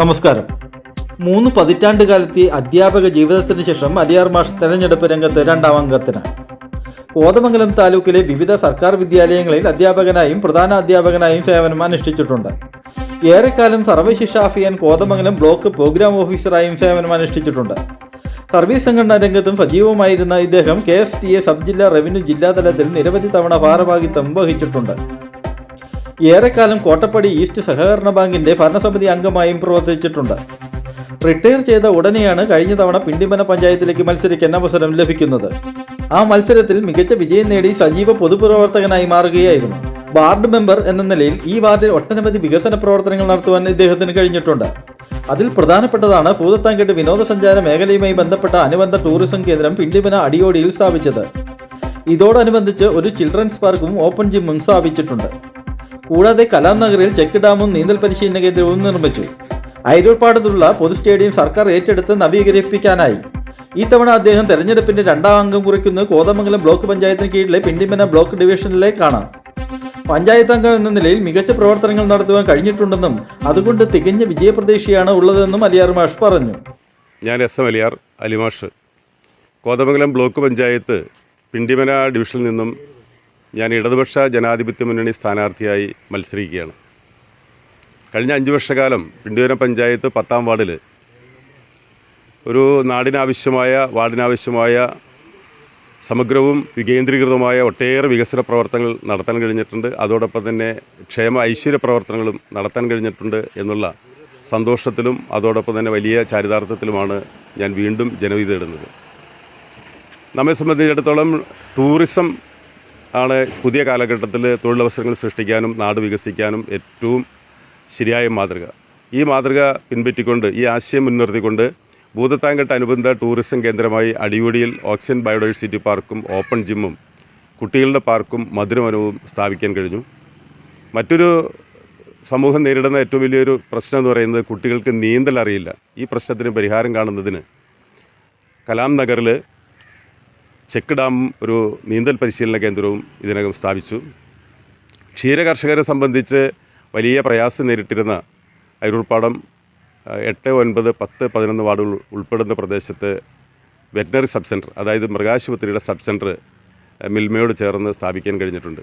നമസ്കാരം. മൂന്ന് പതിറ്റാണ്ട് കാലത്തെ അധ്യാപക ജീവിതത്തിന് ശേഷം അലിയാർ മാഷ് തെരഞ്ഞെടുപ്പ് രംഗത്ത് രണ്ടാം അംഗത്തിന്. കോതമംഗലം താലൂക്കിലെ വിവിധ സർക്കാർ വിദ്യാലയങ്ങളിൽ അധ്യാപകനായും പ്രധാന അധ്യാപകനായും സേവനം അനുഷ്ഠിച്ചിട്ടുണ്ട്. ഏറെക്കാലം സർവശിക്ഷ അഫിയാൻ കോതമംഗലം ബ്ലോക്ക് പ്രോഗ്രാം ഓഫീസറായും സേവനം അനുഷ്ഠിച്ചിട്ടുണ്ട്. സർവീസ് സംഘടനാ രംഗത്തും സജീവമായിരുന്ന ഇദ്ദേഹം K S T A sub ജില്ലാ റവന്യൂ ജില്ലാതലത്തിൽ നിരവധി തവണ ഭാരവാഹിത്വം വഹിച്ചിട്ടുണ്ട്. ഏറെക്കാലം കോട്ടപ്പടി ഈസ്റ്റ് സഹകരണ ബാങ്കിന്റെ ഭരണസമിതി അംഗമായും പ്രവർത്തിച്ചിട്ടുണ്ട്. റിട്ടയർ ചെയ്ത ഉടനെയാണ് കഴിഞ്ഞ തവണ പിണ്ടിമന പഞ്ചായത്തിലേക്ക് മത്സരിക്കാൻ അവസരം ലഭിക്കുന്നത്. ആ മത്സരത്തിൽ മികച്ച വിജയം നേടി സജീവ പൊതുപ്രവർത്തകനായി മാറുകയായിരുന്നു. വാർഡ് മെമ്പർ എന്ന നിലയിൽ ഈ വാർഡിൽ ഒട്ടനവധി വികസന പ്രവർത്തനങ്ങൾ നടത്തുവാൻ ഇദ്ദേഹത്തിന് കഴിഞ്ഞിട്ടുണ്ട്. അതിൽ പ്രധാനപ്പെട്ടതാണ് ഭൂതത്താങ്കെട്ട് വിനോദസഞ്ചാര മേഖലയുമായി ബന്ധപ്പെട്ട അനുബന്ധ ടൂറിസം കേന്ദ്രം പിണ്ടിമന അടിയോടിയിൽ സ്ഥാപിച്ചത്. ഇതോടനുബന്ധിച്ച് ഒരു ചിൽഡ്രൻസ് പാർക്കും ഓപ്പൺ ജിമ്മും സ്ഥാപിച്ചിട്ടുണ്ട്. കൂടാതെ കലാം നഗറിൽ ചെക്ക് ഡാമും നീന്തൽ പരിശീലന കേന്ദ്രവും നിർമ്മിച്ചു. അയരൂർപ്പാടത്തുള്ള പൊതു സ്റ്റേഡിയം സർക്കാർ ഏറ്റെടുത്ത് നവീകരിപ്പിക്കാനായി. ഈ തവണ അദ്ദേഹം തെരഞ്ഞെടുപ്പിന്റെ രണ്ടാം അംഗം കുറിക്കുന്നത് കോതമംഗലം ബ്ലോക്ക് പഞ്ചായത്തിന് കീഴിലെ പിണ്ടിമന ബ്ലോക്ക് ഡിവിഷനിലെ കാണാം. പഞ്ചായത്ത് അംഗം എന്ന നിലയിൽ മികച്ച പ്രവർത്തനങ്ങൾ നടത്തുവാൻ കഴിഞ്ഞിട്ടുണ്ടെന്നും അതുകൊണ്ട് തികഞ്ഞ വിജയപ്രതീക്ഷയാണ് ഉള്ളതെന്നും അലിയാർ മാഷ് പറഞ്ഞു. ഞാൻ എസ് എം അലിയാർ അലിമാഷ്. കോതമംഗലം ബ്ലോക്ക് പഞ്ചായത്ത് പിണ്ടിമന ഡിവിഷനിൽ നിന്നും ഞാൻ ഇടതുപക്ഷ ജനാധിപത്യ മുന്നണി സ്ഥാനാർത്ഥിയായി മത്സരിക്കുകയാണ്. കഴിഞ്ഞ അഞ്ച് വർഷക്കാലം പിണ്ടിമന പഞ്ചായത്ത് പത്താം വാർഡിൽ ഒരു നാടിനാവശ്യമായ വാർഡിനാവശ്യമായ സമഗ്രവും വികേന്ദ്രീകൃതവുമായ ഒട്ടേറെ വികസന പ്രവർത്തനങ്ങൾ നടത്താൻ കഴിഞ്ഞിട്ടുണ്ട്. അതോടൊപ്പം തന്നെ ക്ഷേമ ഐശ്വര്യ പ്രവർത്തനങ്ങളും നടത്താൻ കഴിഞ്ഞിട്ടുണ്ട് എന്നുള്ള സന്തോഷത്തിലും അതോടൊപ്പം തന്നെ വലിയ ചാരിതാർത്ഥത്തിലുമാണ് ഞാൻ വീണ്ടും ജനവിധി തേടുന്നത്. നമ്മെ സംബന്ധിച്ചിടത്തോളം ടൂറിസം ആണ് പുതിയ കാലഘട്ടത്തിൽ തൊഴിലവസരങ്ങൾ സൃഷ്ടിക്കാനും നാട് വികസിക്കാനും ഏറ്റവും ശരിയായ മാതൃക. ഈ മാതൃക പിൻപറ്റിക്കൊണ്ട് ഈ ആശയം മുൻനിർത്തിക്കൊണ്ട് ഭൂതത്താങ്കട്ട് അനുബന്ധ ടൂറിസം കേന്ദ്രമായി അടിയോടിയിൽ ഓക്സിജൻ ബയോഡൈവേഴ്സിറ്റി പാർക്കും ഓപ്പൺ ജിമ്മും കുട്ടികളുടെ പാർക്കും മധുരവനവും സ്ഥാപിക്കാൻ കഴിഞ്ഞു. മറ്റൊരു സമൂഹം നേരിടുന്ന ഏറ്റവും വലിയൊരു പ്രശ്നം എന്ന് പറയുന്നത് കുട്ടികൾക്ക് നീന്തൽ അറിയില്ല. ഈ പ്രശ്നത്തിന് പരിഹാരം കാണുന്നതിന് കലാം നഗറിൽ ചെക്ക് ഡാം ഒരു നീന്തൽ പരിശീലന കേന്ദ്രവും ഇതിനകം സ്ഥാപിച്ചു. ക്ഷീരകർഷകരെ സംബന്ധിച്ച് വലിയ പ്രയാസം നേരിട്ടിരുന്ന അരൂർപ്പാടം അഹ്, എട്ട് ഒൻപത് പത്ത് പതിനൊന്ന് വാർഡുകൾ ഉൾപ്പെടുന്ന പ്രദേശത്ത് വെറ്റിനറി സബ് സെന്റർ അതായത് മൃഗാശുപത്രിയുടെ സബ് സെന്റർ മിൽമയോട് ചേർന്ന് സ്ഥാപിക്കാൻ കഴിഞ്ഞിട്ടുണ്ട്.